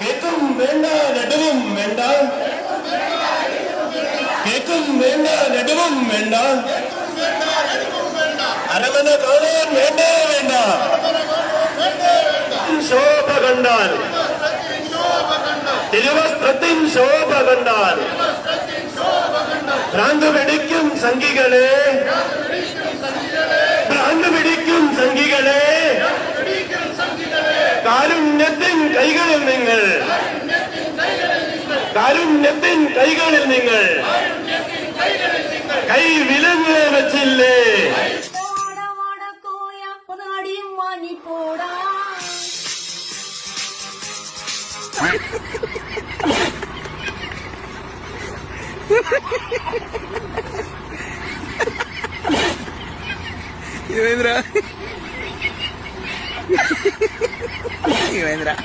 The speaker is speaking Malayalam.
കേക്കും വേണ്ട ലഡുവും വേണ്ട. കേക്കും വേണ്ട ലഡുവും വേണ്ട. അരമന കാണാൻ വേണ്ട. വേണ്ട ശോഭ കണ്ടാൽ. തിരുവസ്ത്രത്തിൻ ശോഭ കണ്ടാൽ. സംഘികളെ. ഭ്രാന്ത് പിടിക്കും സംഘികളെ. കാരുണ്യത്തിൻ കൈകളിൽ നിങ്ങൾ. കാരുണ്യത്തിൻ കൈകളിൽ നിങ്ങൾ. കൈ വിലങ്ങ് വെച്ചില്ലേ. വാട വാട കോയ ഒന്നാടിയും വാങ്ങിപ്പോടാ. ఏమైందిరా ఏమైందిరా